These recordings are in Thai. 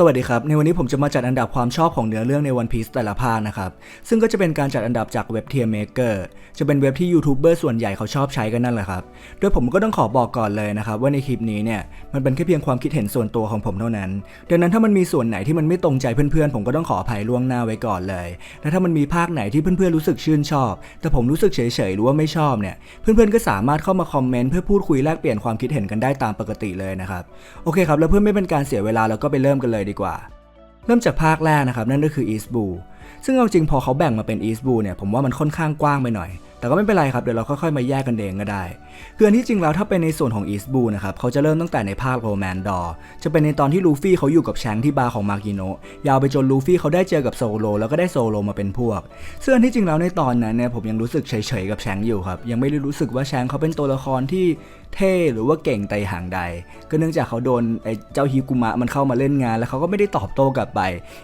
สวัสดีครับ ในวันนี้ผมจะมาจัดอันดับความชอบของเนื้อเรื่องใน One Piece แต่ละภาคนะครับ ซึ่งก็จะเป็นการจัดอันดับจากเว็บ Tier Maker จะเป็นเว็บที่ยูทูบเบอร์ส่วนใหญ่เขาชอบใช้กันนั่นแหละครับ โดยผมก็ต้องขอบอกก่อนเลยนะครับ ว่าในคลิปนี้เนี่ยมันเป็นแค่เพียงความคิดเห็นส่วนตัวของผมเท่านั้น ดังนั้นถ้ามันมีส่วนไหนที่มันไม่ตรงใจเพื่อนๆ ผมก็ต้องขออภัยล่วงหน้าไว้ก่อนเลย และถ้ามันมีภาคไหนที่เพื่อนๆรู้สึกชื่นชอบ แต่ผมรู้สึกเฉยๆหรือว่าไม่ชอบเนี่ยเพื่อนๆก็สามารถเข้ามาคอมเมนต์เพื่อพูดคุยแลกเปลี่ยนความคิดเห็นกันได้ตามปกติเลยนะครับโอเคครับแล้วเพื่อไม่เป็นการเสียเวลาเราก็ไปเริ่มกันเลยดีกว่า เริ่มจากภาคแรกนะครับ นั่นก็คือ East Blue ซึ่งเอาจริงพอเขาแบ่งมาเป็น East Blue เนี่ยผมว่ามันค่อนข้างกว้างไปหน่อย แต่ก็ไม่เป็นไรครับเดี๋ยวเราค่อยๆมาแยกกันเองก็ได้ คืออันที่จริงแล้วถ้าเป็นในส่วนของ East Blue นะครับเขาจะเริ่มตั้งแต่ในภาคโรแมนดอร์จะเป็นในตอนที่ลูฟี่เขาอยู่กับแชงที่บาร์ของมากิโนยาวไปจนลูฟี่เขาได้เจอกับโซโลแล้วก็ได้โซโลมาเป็นพวกซึ่งอันที่จริงแล้วในตอนนั้นเนี่ยผมยังรู้สึกเฉยๆกับแชงอยู่ครับยังไม่ได้รู้สึกว่าแชงเขาเป็นตัวละครที่ เท่หรือว่าเก่งไต่ห่างใด ก็เนื่องจากเขาโดนไอ้เจ้าฮิกุมะมันเข้ามาเล่นงาน แล้วเขาก็ไม่ได้ตอบโต้กลับไป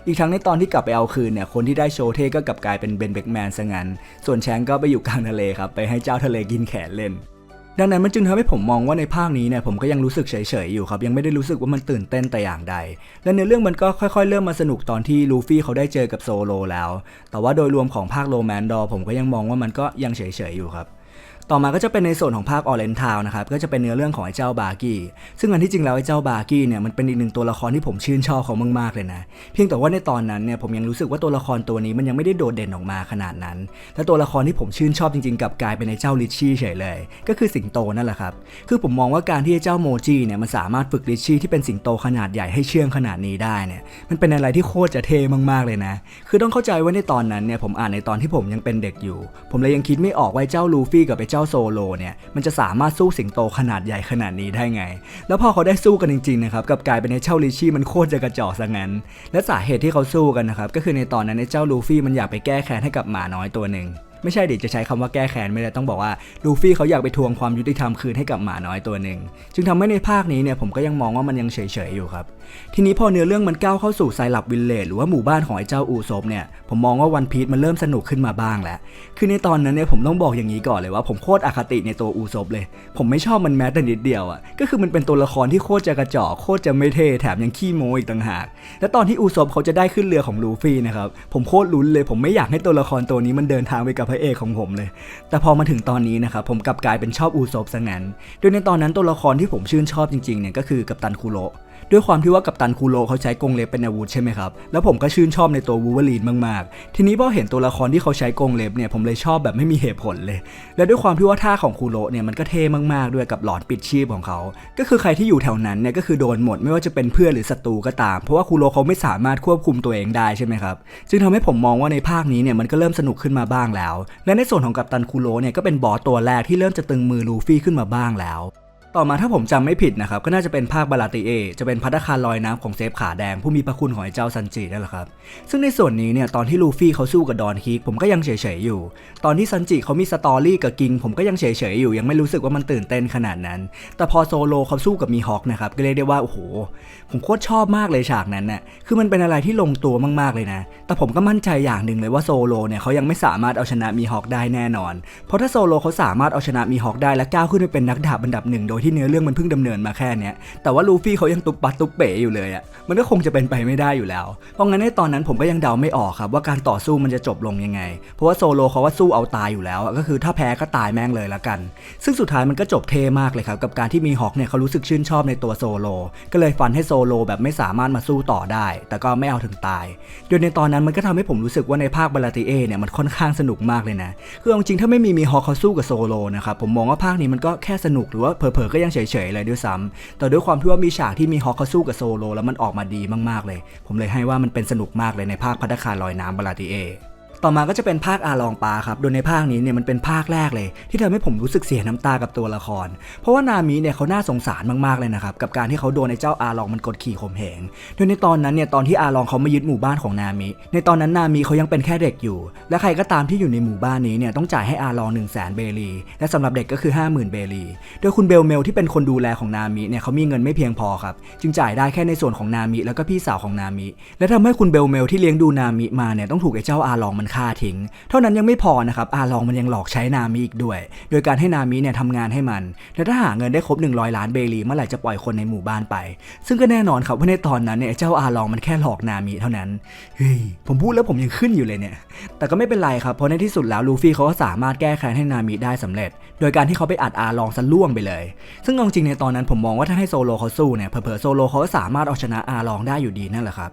อีกทั้งในตอนที่กลับไปเอาคืนเนี่ยคนที่ได้โชว์เท่ก็กลับกลายเป็นเบนเบกแมนซะงั้น ส่วนแชงก็ไปอยู่กลางทะเลครับไปให้เจ้าทะเลกินแขนเล่นดังนั้นมันจึงทำให้ผมมองว่าในภาคนี้เนี่ยผมก็ยังรู้สึกเฉยๆอยู่ครับ ยังไม่ได้รู้สึกว่ามันตื่นเต้นแต่อย่างใด และในเรื่องมันก็ค่อยๆ เริ่มมาสนุกตอนที่ลูฟี่เขาได้เจอกับโซโลแล้ว แต่ว่าโดยรวมของภาคโรแมนดอร์ผมก็ยังมองว่ามันก็ยังเฉยๆอยู่ครับ ต่อมาก็จะเป็นในส่วนของภาคออเรนทาวนะครับ ก็จะเป็นเนื้อเรื่องของไอ้เจ้าบาร์กี้ ซึ่งอันที่จริงแล้วไอ้เจ้าบาร์กี้เนี่ยมันเป็นอีกหนึ่งตัวละครที่ผมชื่นชอบเขามากๆเลยนะ เพียงแต่ว่าในตอนนั้นเนี่ยผมยังรู้สึกว่าตัวละครตัวนี้มันยังไม่ได้โดดเด่นออกมาขนาดนั้นและตัวละครที่ผมชื่นชอบจริงๆกับกลายเป็นไอ้เจ้าลิชชี่เฉยเลย ก็คือสิงโตนั่นแหละครับ คือผมมองว่าการที่ไอ้เจ้าโมจิเนี่ยมันสามารถฝึกลิชชี่ที่เป็นสิงโตขนาดใหญ่ให้เชื่องขนาดนี้ได้เนี่ย มันเป็นอะไรที่โคตรจะเท่มากๆเลยนะ คือต้องเข้าใจว่าในตอนนั้นเนี่ยผมอ่านในตอนที่ผมยังเป็นเด็กอยู่ ผมเลยยังคิดไม่ออกว่าเจ้าลูฟี่กับไอ้เจ้าโซโลเนี่ยมันจะสามารถสู้สิงโตขนาดใหญ่ขนาดนี้ได้ไง แล้วพอเขาได้สู้กันจริงๆนะครับกับกลายเป็นไอ้เจ้าลิชี่มันโคตรจะกระจอกซะงั้น และสาเหตุที่เขาสู้กันนะครับก็คือในตอนนั้นไอ้เจ้าลูฟี่มันอยากไปแก้แค้นให้กับหมาน้อยตัวหนึ่ง ไม่ใช่ดิจะใช้คำว่าแก้แค้นไม่ได้ต้องบอกว่าลูฟี่เขาอยากไปทวงความยุติธรรมคืนให้กับหมาน้อยตัวหนึ่งจึงทำให้ในภาคนี้เนี่ยผมก็ยังมองว่ามันยังเฉยๆอยู่ครับ ทีนี้พอเนื้อเรื่องมันก้าวเข้าสู่ไซรัปวิลเลจหรือว่าหมู่บ้านของไอ้เจ้าอูซบเนี่ยผมมองว่าวันพีชมันเริ่มสนุกขึ้นมาบ้างแล้ว คือในตอนนั้นเนี่ยผมต้องบอกอย่างนี้ก่อนเลยว่าผมโคตรอคติในตัวอูซบเลย ผมไม่ชอบมันแม้แต่นิดเดียวอะก็คือมันเป็นตัวละครที่โคตรจะกระจอกโคตรจะไม่เท่แถมยังขี้โม้อีกต่างหาก และตอนที่อูซบเขาจะได้ขึ้นเรือของลูฟี่นะครับผมโคตรลุ้นเลย ผมไม่อยากให้ตัวละครตัวนี้มันเดินทางไปกับระเอกของผมเลย แต่พอมาถึงตอนนี้นะครับผมกลับกลายเป็นชอบอูซบซะงั้นโดยในตอนนั้นตัวละครที่ผมชื่นชอบจริงๆเนี่ยก็คือกัปตันคูโระ ด้วยความที่ว่ากัปตันคูโรเขาใช้กงเล็บเป็นอาวุธใช่ไหมครับ แล้วผมก็ชื่นชอบในตัววูเวอรีนมากๆ ทีนี้พอเห็นตัวละครที่เขาใช้กงเล็บเนี่ยผมเลยชอบแบบไม่มีเหตุผลเลย และด้วยความที่ว่าท่าของคูโรเนี่ยมันก็เท่มากๆด้วยกับหลอดปิดชีพของเขา ก็คือใครที่อยู่แถวนั้นเนี่ยก็คือโดนหมดไม่ว่าจะเป็นเพื่อนหรือศัตรูก็ตาม เพราะว่าคูโรเขาไม่สามารถควบคุมตัวเองได้ใช่ไหมครับ จึงทำให้ผมมองว่าในภาคนี้เนี่ยมันก็เริ่มสนุกขึ้นมาบ้างแล้ว และในส่วนของกัปตันคูโรเนี่ยก็เป็นบอสตัวแรกที่เริ่มจะตึงมือลูฟี่ขึ้นมาบ้างแล้ว ต่อมาถ้าผมจำไม่ผิดนะครับก็น่าจะเป็นภาคบาลาติเอ จะเป็นพัตคารลอยน้ำของเซฟขาแดงผู้มีพระคุณของไอ้เจ้าซันจินั่นแหละครับ ซึ่งในส่วนนี้เนี่ยตอนที่ลูฟี่เขาสู้กับดอนฮีกผมก็ยังเฉยๆอยู่ ตอนที่ซันจิเขามีสตอรี่กับกิง ผมก็ยังเฉยๆอยู่ ยังไม่รู้สึกว่ามันตื่นเต้นขนาดนั้น แต่พอโซโลเขาสู้กับมีฮอคนะครับก็เรียกได้ว่าโอ้โห ผมโคตรชอบมากเลยฉากนั้นน่ะคือมันเป็นอะไรที่ลงตัวมากๆเลยนะ แต่ผมก็มั่นใจอย่างหนึ่งเลยว่าโซโลเนี่ยเขายังไม่สามารถเอาชนะมีฮอคได้แน่นอน เพราะถ้าโซโลเขาสามารถเอาชนะมีฮอคได้และก้าวขึ้นไปเป็นนักดาบอันดับหนึ่งโดยที่เนื้อเรื่องมันเพิ่งดำเนินมาแค่เนี้ยแต่ว่าลูฟี่เขายังตุบปัดตุบเป๋อยู่เลยอะ่ะมันก็คงจะเป็นไปไม่ได้อยู่แล้ว เพราะงั้นในตอนนั้นผมก็ยังเดาไม่ออกครับว่าการต่อสู้มันจะจบลงยังไง เพราะว่าโซโลเขาว่าสู้เอาตายอยู่แล้วก็คือถ้าแพ้ก็ตายแม่งเลยละกัน ซึ่งสุดท้ายมันก็จบเท่มากเลยครับกับการที่มีฮอคเนี่ยเขารู้สึกชื่นชอบในตัวโซโลก็เลยฟันให้โซโลแบบไม่สามารถมาสู้ต่อได้ แต่ก็ไม่เอาถึงตายโดยในตอนนั้นมันก็ทำให้ผมรู้สึกว่าในภาคบาลาติเอเนี่ยมันค่อนข้างสนุกมากเลยนะคือจริงถ้าไม่มีมีฮอคเขาสู้กับโซโลนะครับผมมองว่าภาคนี้มันก็แค่สนุกหรือว่าเผลอก็ยังเฉยๆเลยด้วยซ้ำแต่ด้วยความที่ว่ามีฉากที่มีฮอคเขาสู้กับโซโล แล้วมันออกมาดีมากๆเลย ผมเลยให้ว่ามันเป็นสนุกมากเลยในภาคพัตตาคารลอยน้ำบาลาติเอ ต่อมาก็จะเป็นภาคอาลองปาครับ โดยในภาคนี้เนี่ยมันเป็นภาคแรกเลย ที่ทำให้ผมรู้สึกเสียน้ำตากับตัวละคร เพราะว่านามิเนี่ยเขาน่าสงสารมากๆเลยนะครับกับการที่เขาโดนไอ้เจ้าอาลองมันกดขี่ข่มเหง โดยในตอนนั้นเนี่ยตอนที่อาลองเขามายึดหมู่บ้านของนามิ ในตอนนั้นนามิเขายังเป็นแค่เด็กอยู่ และใครก็ตามที่อยู่ในหมู่บ้านนี้เนี่ยต้องจ่ายให้อาลอง1 0 0 0 0แสนเบลีและสำหรับเด็กก็คือ 50,000 เบลี โดยคุณเบลเมลที่เป็นคนดูแลของนามิเนี่ยเขามีเงินไม่เพียงพอครับจึงจ่ายได้แค่ในส่วนของนามิแล้วก็พี่สาวของนามิ และทำให้คุณเบลเมลที่เลี้ยงดูนามิมาเนี่ยต้องถูกไอ้เจ้าอาลองมันฆ่าทิ้ง เท่านั้นยังไม่พอนะครับอาลองมันยังหลอกใช้นามิอีกด้วย โดยการให้นามิเนี่ยทำงานให้มัน และถ้าหาเงินได้ครบ 100 ล้านเบลีเมื่อไหร่จะปล่อยคนในหมู่บ้านไป ซึ่งก็แน่นอนครับว่าในตอนนั้นเนี่ยเจ้าอาลองมันแค่หลอกนามิเท่านั้นเฮ้ยผมพูดแล้วผมยังขึ้นอยู่เลยเนี่ย แต่ก็ไม่เป็นไรครับเพราะในที่สุดแล้วลูฟี่เขาก็สามารถแก้แค้นให้นามิได้สำเร็จ โดยการที่เขาไปอัดอาลองซะล่วงไปเลย ซึ่งจริงในตอนนั้นผมมองว่าถ้าให้โซโลเขาสู้เนี่ยเผลอๆโซโลเขาก็สามารถเอาชนะอาลองได้อยู่ดีนั่นแหละครับ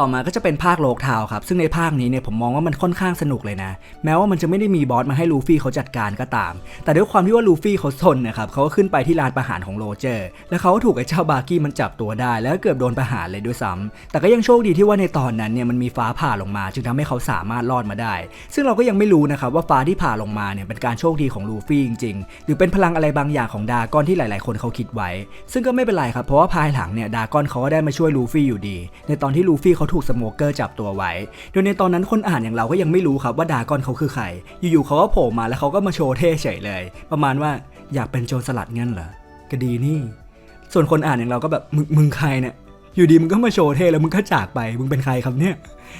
ต่อมาก็จะเป็นภาคโลกทาวครับ ซึ่งในภาคนี้เนี่ยผมมองว่ามันค่อนข้างสนุกเลยนะ แม้ว่ามันจะไม่ได้มีบอสมาให้ลูฟี่เขาจัดการก็ตาม แต่ด้วยความที่ว่าลูฟี่เขาซนนะครับเขาก็ขึ้นไปที่ลานประหารของโรเจอร์ แล้วเขาก็ถูกไอ้เจ้าบาร์กี้มันจับตัวได้ แล้วก็เกือบโดนประหารเลยด้วยซ้ำแต่ก็ยังโชคดีที่ว่าในตอนนั้นเนี่ยมันมีฟ้าผ่าลงมา จึงทำให้เขาสามารถรอดมาได้ ซึ่งเราก็ยังไม่รู้นะครับว่าฟ้าที่ผ่าลงมาเนี่ยเป็นการโชคดีของลูฟี่จริงๆ หรือเป็นพลังอะไรบางอย่างของดากอนที่หลาย ๆ คนเขาคิดไว้ ซึ่งก็ไม่เป็นไรครับเพราะว่าภายหลังเนี่ยดากอนเขาก็ได้มาช่วยลูฟี่อยู่ดี ในตอนที่ลูฟี่เขาถูกสโมเกอร์จับตัวไว้ โดยในตอนนั้นคนอ่านอย่างเราก็ยังไม่รู้ครับว่าดากอนเขาคือใคร อยู่ๆเขาก็โผล่มาแล้วเขาก็มาโชว์เท่เฉยเลย ประมาณว่าอยากเป็นโจรสลัดงั้นเหรอก็ดีนี่ ส่วนคนอ่านอย่างเราก็แบบมึงมึงใครเนี่ยอยู่ดีมึงก็มาโชว์เท่แล้วมึงก็จากไปมึงเป็นใครครับเนี่ย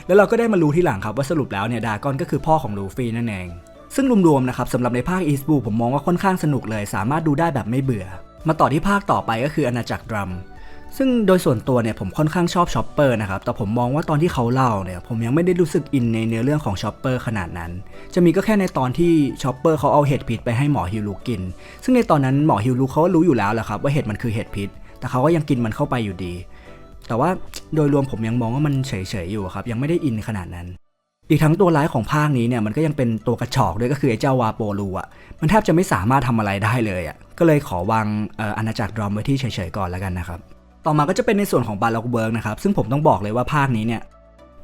แล้วเราก็ได้มารู้ทีหลังครับว่าสรุปแล้วเนี่ยดากอนก็คือพ่อของลูฟี่นั่นเอง ซึ่งรวมๆนะครับสำหรับในภาคอีสบูผมมองว่าค่อนข้างสนุกเลย สามารถดูได้แบบไม่เบื่อ มาต่อที่ภาคต่อไปก็คืออาณาจักรดรัม ซึ่งโดยส่วนตัวเนี่ยผมค่อนข้างชอบชอปเปอร์นะครับแต่ผมมองว่าตอนที่เขาเล่าเนี่ยผมยังไม่ได้รู้สึกอินในเนื้อเรื่องของชอปเปอร์ขนาดนั้น จะมีก็แค่ในตอนที่ชอปเปอร์เขาเอาเห็ดพิษไปให้หมอฮิวลูกิน ซึ่งในตอนนั้นหมอฮิวลูเขารู้อยู่แล้วแหละครับว่าเห็ดมันคือเห็ดพิษ แต่เขาก็ยังกินมันเข้าไปอยู่ดี แต่ว่าโดยรวมผมยังมองว่ามันเฉยๆอยู่ครับยังไม่ได้อินขนาดนั้นอีกทั้งตัวร้ายของภาคนี้เนี่ยมันก็ยังเป็นตัวกระชอกด้วยก็คือไอ้เจ้าวาโปลูอะมันแทบจะไม่สามารถทำอะไรได้เลยอะก็เลยขอวางอาณาจักรดรอมไว้ที่เฉยๆก่อนแล้วกันนะครับ ต่อมาก็จะเป็นในส่วนของบาล็อกเบิร์กนะครับซึ่งผมต้องบอกเลยว่าภาคนี้เนี่ย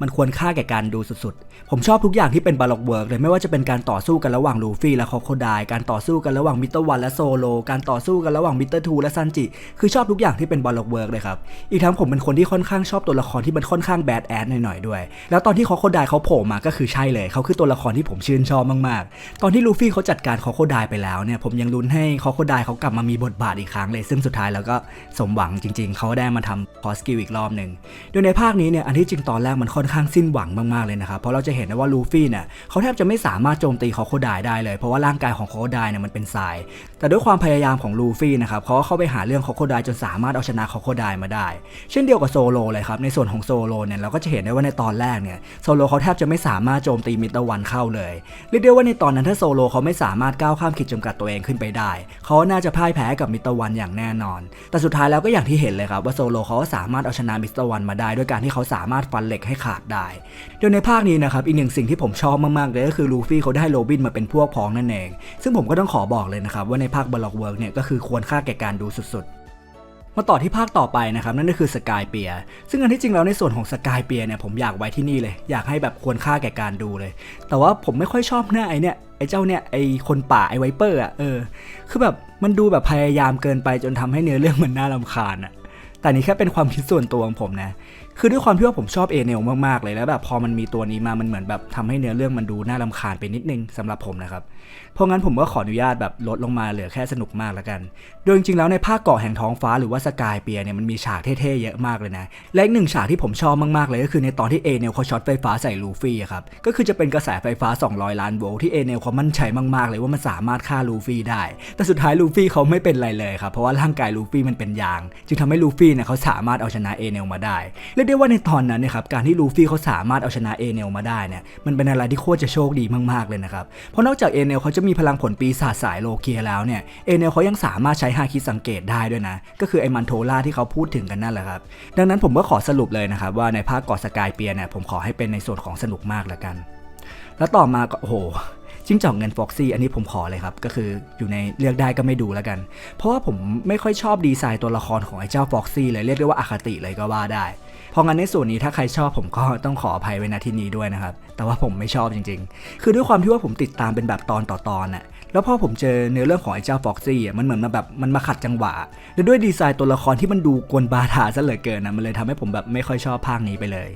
มันควรค่าแก่การดูสุดๆ ผมชอบทุกอย่างที่เป็นบาล็อกเวิร์กเลยไม่ว่าจะเป็นการต่อสู้กันระหว่างลูฟี่และคอโคไดการต่อสู้กันระหว่างมิเตอร์วันและโซโล การต่อสู้กันระหว่างมิเตอร์ทูและซันจิ คือชอบทุกอย่างที่เป็นบาล็อกเวิร์กเลยครับ อีกทั้งผมเป็นคนที่ค่อนข้างชอบตัวละครที่มันค่อนข้างแบดแอดหน่อยๆด้วย แล้วตอนที่คอโคไดเขาโผล่มาก็คือใช่เลยเขาคือตัวละครที่ผมชื่นชอบมากๆ ตอนที่ลูฟี่เขาจัดการคอโคไดไปแล้วเนี่ยผมยังลุ้นให้คอโคไดเขากลับมามีบทบาทอีกครั้งเลย ซึ่งสุดท้ายแล้วก็สมหวังจริง ๆเขาได้มาทำคอสกิลอีกรอบหนึ่งโดยในภาคนี้เนี่ยอันที่จริงตอนแรกมันค่อนข้างสิ้นหวังมากๆเลยนะครับ เพราะเราจะเห็นได้ว่าลูฟี่เนี่ยเขาแทบจะไม่สามารถโจมตีคอโคดายได้เลย เพราะว่าร่างกายของคอโคดายเนี่ยมันเป็นทรายแต่ด้วยความพยายามของลูฟี่นะครับเขาก็เข้าไปหาเรื่องคอโคไดจนสามารถเอาชนะคอโคไดมาได้ เช่นเดียวกับโซโลเลยครับในส่วนของโซโลเนี่ยเราก็จะเห็นได้ว่าในตอนแรกเนี่ยโซโลเขาแทบจะไม่สามารถโจมตีมิตรวันเข้าเลยเรียกได้ว่าในตอนนั้นถ้าโซโลเขาไม่สามารถก้าวข้ามขีดจำกัดตัวเองขึ้นไปได้เขาน่าจะพ่ายแพ้กับมิตรวันอย่างแน่นอน แต่สุดท้ายแล้วก็อย่างที่เห็นเลยครับว่าโซโลเขาก็สามารถเอาชนะมิตรวันมาได้ ด้วยการที่เขาสามารถฟันเหล็กให้ขาดได้โดยในภาคนี้นะครับอีกหนึ่งสิ่งที่ผมชอบมากๆเลยก็คือลูฟี่เขาได้โรบินมาเป็นพวกพ้องนั่นเอง ซึ่งผมก็ต้องขอบอกเลยนะครับว่าในภาคบล็อกเวิร์กเนี่ยก็คือควรค่าแก่การดูสุดๆ มาต่อที่ภาคต่อไปนะครับนั่นก็คือสกายเปียซึ่งอันที่จริงแล้วในส่วนของสกายเปียเนี่ยผมอยากไว้ที่นี่เลย อยากให้แบบควรค่าแก่การดูเลย แต่ว่าผมไม่ค่อยชอบหน้าไอเนี่ยไอเจ้าเนี่ยไอคนป่าไอไวเปอร์อะเออคือแบบมันดูแบบพยายามเกินไปจนทำให้เนื้อเรื่องมันน่ารำคาญอะ แต่นี่แค่เป็นความคิดส่วนตัวของผมนะ คือด้วยความที่ว่าผมชอบเอเนลมากๆเลยแล้วแบบพอมันมีตัวนี้มามันเหมือนแบบทำให้เนื้อเรื่องมันดูน่ารำคาญไปนิดนึงสำหรับผมนะครับ เพราะงั้นผมก็ขออนุญาตแบบลดลงมาเหลือแค่สนุกมากแล้วกัน โดยจริงๆแล้วในภาคเกาะแห่งท้องฟ้าหรือว่าสกายเปียเนี่ยมันมีฉากเท่ๆเยอะมากเลยนะ และอีกหนึ่งฉากที่ผมชอบมากๆเลยก็คือในตอนที่เอเนลเขาช็อตไฟฟ้าใส่ลูฟี่ครับ ก็คือจะเป็นกระแสไฟฟ้า 200 ล้านโวลต์ที่เอเนลเขามั่นใจมากๆ เลยว่ามันสามารถฆ่าลูฟี่ได้ แต่สุดท้ายลูฟี่เขาไม่เป็นไรเลยครับ เพราะว่าร่างกายลูฟี่มันเป็นยาง จึงทำให้ลูฟี่เนี่ยเขาสามารถเอาชนะเอเนลมาได้เรียกได้ว่าในตอนนั้นนี่ยครับการที่ลูฟี่เขาสามารถเอาชนะเอเนลมาได้เนี่ยมันเป็นอะไรที่โคตรจะโชคดีมากๆเลยนะครับเพราะนอกจากเอเนลเขาจะมีพลังผลปีศาจสายโลเกียแล้วเนี่ยเอเนลเขายังสามารถใช้ฮาคิสังเกตได้ด้วยนะก็คือไอมันโทล่าที่เขาพูดถึงกันนั่นแหละครับดังนั้นผมก็ขอสรุปเลยนะครับว่าในภาคกาะสกายเปียเนี่ยผมขอให้เป็นในส่วนของสนุกมากแล้วกัน แล้วต่อมาก็โอ้โห จิ้งจอกเงินฟ็อกซี่อันนี้ผมขอเลยครับ ก็คืออยู่ในเลือกได้ก็ไม่ดูแล้วกัน เพราะว่าผมไม่ค่อยชอบดีไซน์ตัวละครของไอ้เจ้าฟ็อกซี่เลยเรียกได้ว่าอาคติเลยก็ว่าได้ เพราะงั้นในส่วนนี้ถ้าใครชอบผมก็ต้องขออภัยไว้ณที่นี้ด้วยนะครับ แต่ว่าผมไม่ชอบจริง ๆ คือด้วยความที่ว่าผมติดตามเป็นแบบตอนต่อตอนน่ะแล้วพอผมเจอเนื้อเรื่องของไอ้เจ้าฟ็อกซี่อะมันเหมือนมาแบบมันมาขัดจังหวะและด้วยดีไซน์ตัวละครที่มันดูกวนบาทาซะเหลือเกินนะมันเลยทำให้ผมแบบไม่ค่อยชอบภาคนี้ไปเลย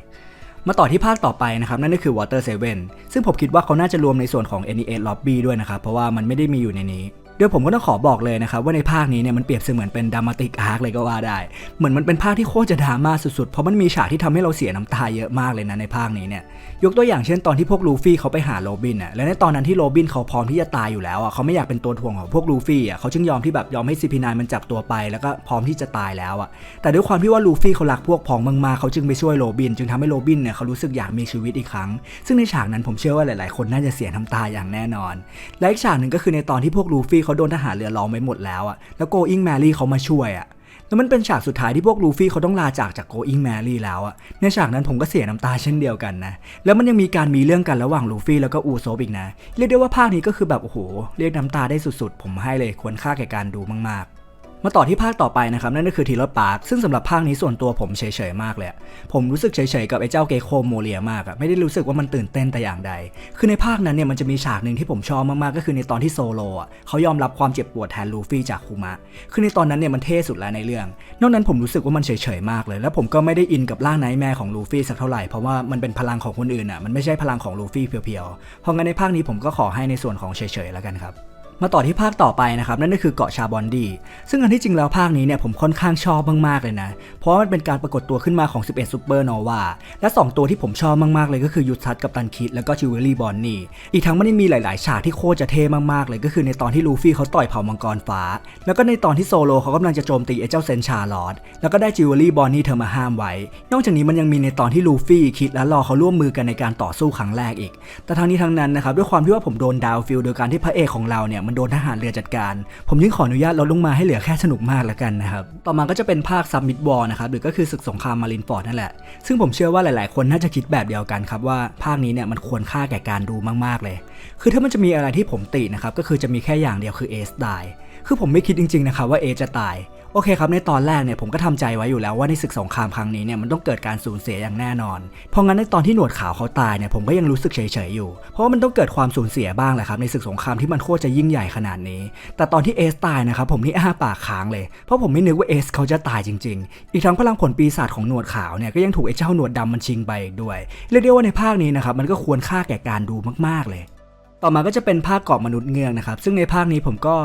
มาต่อที่ภาคต่อไปนะครับนั่นก็คือ Water 7ซึ่งผมคิดว่าเขาน่าจะรวมในส่วนของ NES Lobby ด้วยนะครับเพราะว่ามันไม่ได้มีอยู่ในนี้ ดยผมก็ต้องขอบอกเลยนะครับว่าในภาคนี้เนี่ยมันเปรียบเสมือนเป็นดรามาติกอาร์คเลยก็ว่าได้ เหมือนมันเป็นภาคที่โคตรจะดราม่าสุดๆ เพราะมันมีฉากที่ทำให้เราเสียน้ำตาเยอะมากเลยนะในภาคนี้เนี่ย ยกตัวอย่างเช่นตอนที่พวกลูฟี่เขาไปหาโรบินอะ และในตอนนั้นที่โรบินเขาพร้อมที่จะตายอยู่แล้วอะเขาไม่อยากเป็นตัวถ่วงของพวกลูฟี่อะเขาจึงยอมที่แบบยอมให้ซีพีนายมันจับตัวไปแล้วก็พร้อมที่จะตายแล้วอะ แต่ด้วยความที่ว่าลูฟี่เขารักพวกพ้องมากๆเขาจึงไปช่วยโรบิน จึงทำให้โรบินเนี่ยเขารู้สึกอยากมีชีวิตอีกครั้ง ซึ่งในฉากนั้นผมเชื่อว่าหลาย ๆ คนน่าจะเสียน้ำตาอย่างแน่นอน และอีกฉากหนึ่งก็คือในตอนที่พวกลูฟี่เขาโดนทหารเรือล้อมไว้หมดแล้วอะแล้วโกอิงแมรี่เขามาช่วยอะแล้วมันเป็นฉากสุดท้ายที่พวกลูฟี่เขาต้องลาจากจากโกอิงแมรี่แล้วอะในฉากนั้นผมก็เสียน้ำตาเช่นเดียวกันนะ แล้วมันยังมีการมีเรื่องกันระหว่างลูฟี่แล้วก็อูโซบอีกนะ เรียกได้ว่าภาคนี้ก็คือแบบโอ้โห เรียกน้ำตาได้สุดๆ ผมให้เลยควรค่าแก่การดูมากๆ มาต่อที่ภาคต่อไปนะครับนั่นก็คือทีรถปาร์คซึ่งสำหรับภาคนี้ส่วนตัวผมเฉยๆมากเลย ผมรู้สึกเฉยๆกับไอ้เจ้าเกโคโมเลียมากอะไม่ได้รู้สึกว่ามันตื่นเต้นแต่อย่างใด คือในภาคนั้นเนี่ยมันจะมีฉากหนึ่งที่ผมชอบมากๆก็คือในตอนที่โซโลอะเขายอมรับความเจ็บปวดแทนลูฟี่จากคูมะ คือในตอนนั้นเนี่ยมันเท่สุดแล้วในเรื่อง นอกนั้นผมรู้สึกว่ามันเฉยๆมากเลย แล้วผมก็ไม่ได้อินกับร่างไนท์แมร์ของลูฟี่สักเท่าไหร่เพราะว่ามันเป็นพลังของคนอื่นอะมันไม่ใช่พลังของลูฟี่เพียวๆเพราะงั้นในภาคนี้ผมก็ขอให้ในส่วนของเฉยๆแล้วกันครับ มาต่อที่ภาคต่อไปนะครับนั่นก็คือเกาะชาบอนดีซึ่งอันที่จริงแล้วภาคนี้เนี่ยผมค่อนข้างชอบมากๆเลยนะ เพราะมันเป็นการปรากฏตัวขึ้นมาของ 11ซูเปอร์โนวาและ 2 ตัวที่ผมชอบมากๆเลยก็คือยุทธัสกับตันคิดแล้วก็จิวเวลรี่บอนนี่อีกทั้งมันยังมีหลาย ๆ ฉากที่โคตรจะเท่มากๆเลยก็คือในตอนที่ลูฟี่เขาต่อยเผ่ามังกรฟ้า แล้วก็ในตอนที่โซโลเขากำลังจะโจมตีไอ้เจ้าเซนชาลอดแล้วก็ได้จิวเวลรี่บอนนี่เธอมาห้ามไว้ นอกจากนี้มันยังมีในตอนที่ลูฟี่คิดและรอเขาร่วมมือกันในการต่อสู้ครั้งแรกอีก แต่ทั้งนี้ทั้งนั้นนะครับด้วยความที่ว่าผมโดนดาวฟิลโดยการที่พระเอกของเราเนี่ยมันโดนทหารเรือจัดการ ผมยิ่งขออนุญาตลดลงมาให้เหลือแค่สนุกมากแล้วกันนะครับ ต่อมาก็จะเป็นภาคซัมมิดวอลนะครับหรือก็คือศึกสงครามมารินฟอร์ดนั่นแหละ ซึ่งผมเชื่อว่าหลาย ๆ คนน่าจะคิดแบบเดียวกันครับว่าภาคนี้เนี่ยมันควรค่าแก่การดูมาก ๆ เลย คือถ้ามันจะมีอะไรที่ผมตินะครับก็คือจะมีแค่อย่างเดียวคือเอสตาย คือผมไม่คิดจริง ๆ นะครับว่าเอจะตาย โอเคครับในตอนแรกเนี่ยผมก็ทำใจไว้อยู่แล้วว่าในศึกสงครามครั้งนี้เนี่ยมันต้องเกิดการสูญเสียอย่างแน่นอน เพราะงั้นในตอนที่หนวดขาวเขาตายเนี่ยผมก็ยังรู้สึกเฉยๆอยู่ เพราะว่ามันต้องเกิดความสูญเสียบ้างแหละครับในศึกสงครามที่มันโคตรจะยิ่งใหญ่ขนาดนี้ แต่ตอนที่เอสตายนะครับผมนี่อ้าปากค้างเลย เพราะผมไม่นึกว่าเอสเขาจะตายจริง ๆ อีกทั้งพลังผลปีศาจของหนวดขาวเนี่ยก็ยังถูกไอ้เจ้าหนวดดำมันชิงไปอีกด้วย เรียกได้ว่าในภาคนี้นะครับมันก็ควรค่าแก่การดูมาก ๆเลย ต่อมาก็จะเป็นภาคเกาะมนุษย์เงือกนะครับซึ่งในภาคนี้ผมก็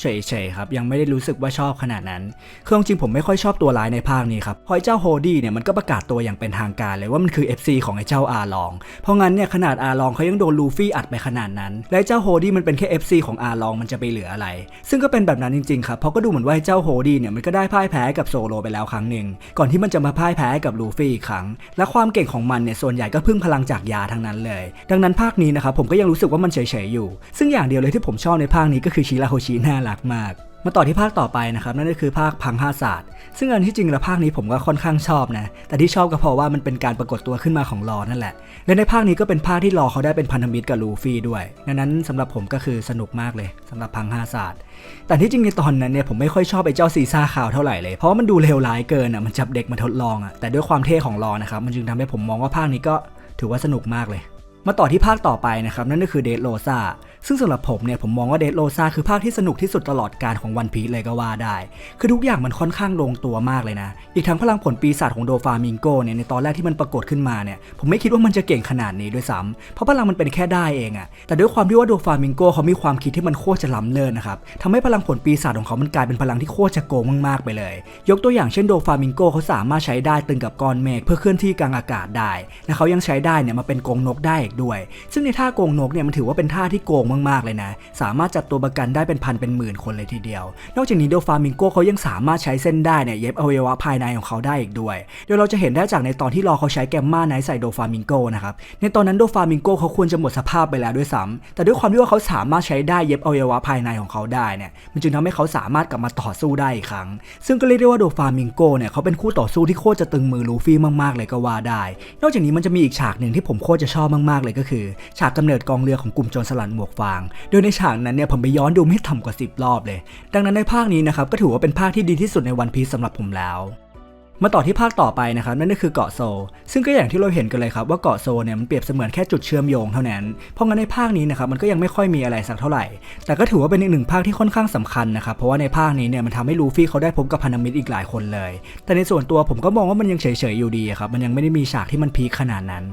เฉยๆครับยังไม่ได้รู้สึกว่าชอบขนาดนั้นคือจริงผมไม่ค่อยชอบตัวร้ายในภาคนี้ครับเพราะไอ้เจ้าโฮดี้เนี่ยมันก็ประกาศตัวอย่างเป็นทางการเลยว่ามันคือ FC ของไอ้เจ้าอาลอง เพราะงั้นเนี่ยขนาดอาลองเขายังโดนลูฟี่อัดไปขนาดนั้น และเจ้าโฮดี้มันเป็นแค่ FC ของอาลองมันจะไปเหลืออะไร ซึ่งก็เป็นแบบนั้นจริงๆครับเพราะก็ดูเหมือนว่าเจ้าโฮดี้เนี่ยมันก็ได้พ่ายแพ้กับโซโลไปแล้วครั้งหนึ่งก่อนที่มันจะมาพ่ายแพ้กับลูฟี่อีกครั้ง และความเก่งของมันเนี่ยส่วนใหญ่ก็พึ่งพลังจากยาทั้งนั้นเลย ดังนั้นภาคนี้นะครับผมก็ยังรู้สึกว่ามันเฉยๆอยู่ ซึ่งอย่างเดียวเลยที่ผมชอบในภาคนี้ก็คือชิราโฮชิน่ารักมาก มาต่อที่ภาคต่อไปนะครับนั่นก็คือภาคพังห้าศาสตร์ ซึ่งอันที่จริงแล้วภาคนี้ผมก็ค่อนข้างชอบนะ แต่ที่ชอบก็เพราะว่ามันเป็นการปรากฏตัวขึ้นมาของลอนั่นแหละ และในภาคนี้ก็เป็นภาคที่ลอเขาได้เป็นพันธมิตรกับลูฟี่ด้วยดังนั้นสำหรับผมก็คือสนุกมากเลยสำหรับพังห้าศาสตร์ แต่ที่จริงในตอนนั้นเนี่ยผมไม่ค่อยชอบไอ้เจ้าซีซ่าขาวเท่าไหร่เลย เพราะมันดูเลวร้ายเกินอะมันจับเด็กมาทดลองอะแต่ด้วยความเท่ของลอนะครับมันจึงทำให้ผมมองว่าภาคนี้ก็ถือว่าสนุกมากเลย มาต่อที่ภาคต่อไปนะครับนั่นก็คือเดดโ o ซาซึ่งสำหรับผมเนี่ยผมมองว่าเดดโ o ซาคือภาคที่สนุกที่สุดตลอดการของวันพีเลยก็ว่าได้ คือทุกอย่างมันค่อนข้างลงตัวมากเลยนะ อีกทั้งพลังผลปีศาจของโดฟามิงโกเนี่ยในตอนแรกที่มันปรากฏขึ้นมาเนี่ยผมไม่คิดว่ามันจะเก่งขนาดนี้ด้วยซ้ำเพราะพลังมันเป็นแค่ได้เองอะแต่ด้วยความที่ว่าโดฟามิงโกเขามีความคิดที่มันโคตรจะล้ำเลิศนะครับทำให้พลังผลปีศาจของเขามันกลายเป็นพลังที่โคตรจะโกงมากๆไปเลย ยกตัวอย่างเช่นโดฟามิงโกเขาสามารถใช้ได้ตึงกับก้อนเมฆเพื่อเคลื่อนที่กลางอากาศได้ และเขายังใช้ได้เนี่ยมาเป็นกงนกได้อีกด้วย ซึ่งในท่าโกงนกเนี่ยมันถือว่าเป็นท่าที่โกงมากๆเลยนะ สามารถจับตัวประกันได้เป็นพันเป็นหมื่นคนเลยทีเดียว นอกจากนี้โดฟามิงโกเขายังสามารถใช้เส้นได้เนี่ยเย็บอวัยวะภายในของเขาได้อีกด้วย โดยเราจะเห็นได้จากในตอนที่รอเขาใช้แกมมาไนใส่โดฟามิงโกนะครับ ในตอนนั้นโดฟามิงโกเขาควรจะหมดสภาพไปแล้วด้วยซ้ำแต่ด้วยความที่ว่าเขาสามารถใช้ได้เย็บอวัยวะภายในของเขาได้เนี่ย มันจึงทำให้เขาสามารถกลับมาต่อสู้ได้อีกครั้ง ซึ่งก็เรียกได้ว่าโดฟามิงโกเนี่ยเขาเป็นคู่ต่อสู้ที่โคตรจะตึงมือลูฟี่มากๆเลยก็ว่าได้ นอกจากนี้มันจะมีอีกฉากหนึ่งที่ผมโคตรจะชอบมากๆเลยก็คือ ฉากกำเนิดกองเรือของกลุ่มโจรสลัดหมวกฟาง โดยในฉากนั้นเนี่ยผมไปย้อนดูไม่ต่ำกว่า 10 รอบเลย ดังนั้นในภาคนี้นะครับก็ถือว่าเป็นภาคที่ดีที่สุดในวันพีซสำหรับผมแล้วมาต่อที่ภาคต่อไปนะครับนั่นก็คือเกาะโซ ซึ่งก็อย่างที่เราเห็นกันเลยครับว่าเกาะโซเนี่ยมันเปรียบเสมือนแค่จุดเชื่อมโยงเท่านั้น เพราะงั้นในภาคนี้นะครับมันก็ยังไม่ค่อยมีอะไรสักเท่าไหร่ แต่ก็ถือว่าเป็นอีกหนึ่งภาคที่ค่อนข้างสำคัญนะครับเพราะว่าในภาคนี้เนี่ยมันทำให้ลูฟี่เขาได้พบกับพันธมิตรอีกหลายคนเลย แต่ในส่วนตัวผมก็มองว่ามันยังเฉยๆอยู่ดีครับมันยังไม่ได้มีฉากที่มันพีคขนาดนั้น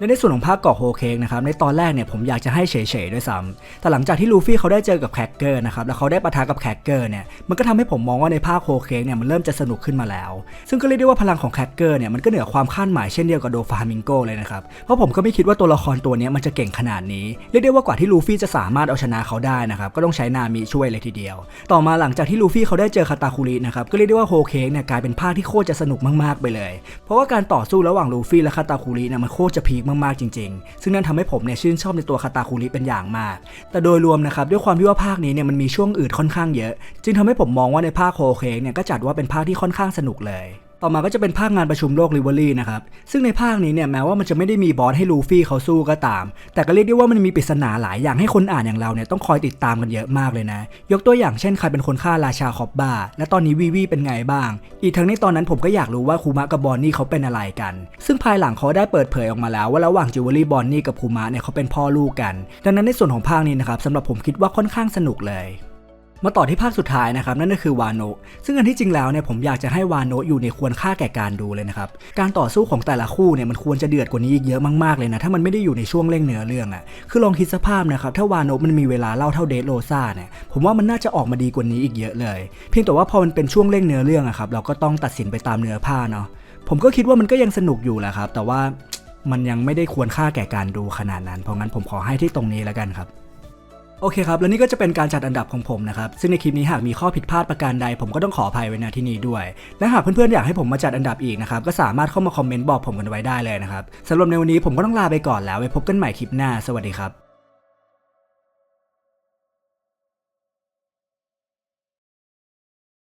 และในส่วนของภาคเกาะโฮเค้กนะครับในตอนแรกเนี่ยผมอยากจะให้เฉยๆด้วยซ้ำแต่หลังจากที่ลูฟี่เขาได้เจอกับแคคเกอร์นะครับแล้วเขาได้ปะทะกับแคคเกอร์เนี่ยมันก็ทำให้ผมมองว่าในภาคโฮเค้กเนี่ยมันเริ่มจะสนุกขึ้นมาแล้ว ซึ่งก็เรียกได้ว่าพลังของแคคเกอร์เนี่ยมันก็เหนือความคาดหมายเช่นเดียวกับโดฟามิงโกเลยนะครับเพราะผมก็ไม่คิดว่าตัวละครตัวนี้มันจะเก่งขนาดนี้เรียกได้ว่ากว่าที่ลูฟี่จะสามารถเอาชนะเขาได้นะครับก็ต้องใช้นามิช่วยเลยทีเดียว ต่อมาหลังจากที่ลูฟี่เขาได้เจอคาตาคุรินะครับก็เรียกได้ว่าโฮเค้กเนี่ยกลายเป็นภาคที่โคตรจะสนุกมากๆไปเลย เพราะว่าการต่อสู้ระหว่างลูฟี่และคาตาคุริเนี่ยมันโคตรจะพีคมากๆจริง ๆ ซึ่งนั่นทำให้ผมเนี่ยชื่นชอบในตัวคาตาคุริเป็นอย่างมาก แต่โดยรวมนะครับด้วยความที่ว่าภาคนี้เนี่ยมันมีช่วงอืดค่อนข้างเยอะ จึงทำให้ผมมองว่าในภาคโคเคงเนี่ยก็จัดว่าเป็นภาคที่ค่อนข้างสนุกเลย ต่อมาก็จะเป็นภาคงานประชุมโลกริเวอรี่นะครับ ซึ่งในภาคนี้เนี่ยแม้ว่ามันจะไม่ได้มีบอสให้ลูฟี่เขาสู้ก็ตาม แต่ก็เรียกได้ว่ามันมีปริศนาหลายอย่างให้คนอ่านอย่างเราเนี่ยต้องคอยติดตามกันเยอะมากเลยนะ ยกตัวอย่างเช่นใครเป็นคนฆ่าราชาคอบบ้าและตอนนี้วีวีเป็นไงบ้าง อีกทั้งในตอนนั้นผมก็อยากรู้ว่าคูมะกับบอนนี่เขาเป็นอะไรกัน ซึ่งภายหลังเขาได้เปิดเผยออกมาแล้ว ว่าระหว่างจิวเวลรี่บอนนี่กับคูมะเนี่ยเขาเป็นพ่อลูกกัน ดังนั้นในส่วนของภาคนี้นะครับสำหรับผมคิดว่าค่อนข้างสนุกเลย มาต่อที่ภาคสุดท้ายนะครับนั่นก็คือวาโนะซึ่งอันที่จริงแล้วเนี่ยผมอยากจะให้วาโนะอยู่ในควรค่าแก่การดูเลยนะครับการต่อสู้ของแต่ละคู่เนี่ยมันควรจะเดือดกว่านี้อีกเยอะมากๆเลยนะถ้ามันไม่ได้อยู่ในช่วงเร่งเนื้อเรื่องอะ่ะคือลองคิดสภาพนะครับถ้าวาโนะมันมีเวลาเล่าเท่าเดทโรซาเนี่ยผมว่ามันน่าจะออกมาดีกว่านี้อีกเยอะเลย เพียงแต่ว่าพอมันเป็นช่วงเร่งเนื้อเรื่องอะครับเราก็ต้องตัดสินไปตามเนื้อผ้าเนาะผมก็คิดว่ามันก็ยังสนุกอยู่แหละครับแต่ว่ามันยังไม่ได้ควรค่าแก่การดูขนาดนั้น เพราะงั้นผมขอให้ที่ตรงนี้แล้วกันครับ โอเคครับ แล้วนี่ก็จะเป็นการจัดอันดับของผมนะครับ ซึ่งในคลิปนี้หากมีข้อผิดพลาดประการใด ผมก็ต้องขออภัยไว้ณที่นี้ด้วย และหากเพื่อนๆอยากให้ผมมาจัดอันดับอีกนะครับ ก็สามารถเข้ามาคอมเมนต์บอกผมกันไว้ได้เลยนะครับสำหรับในวันนี้ผมก็ต้องลาไปก่อนแล้วไว้พบกันใหม่คลิปหน้า สวัสดีครับ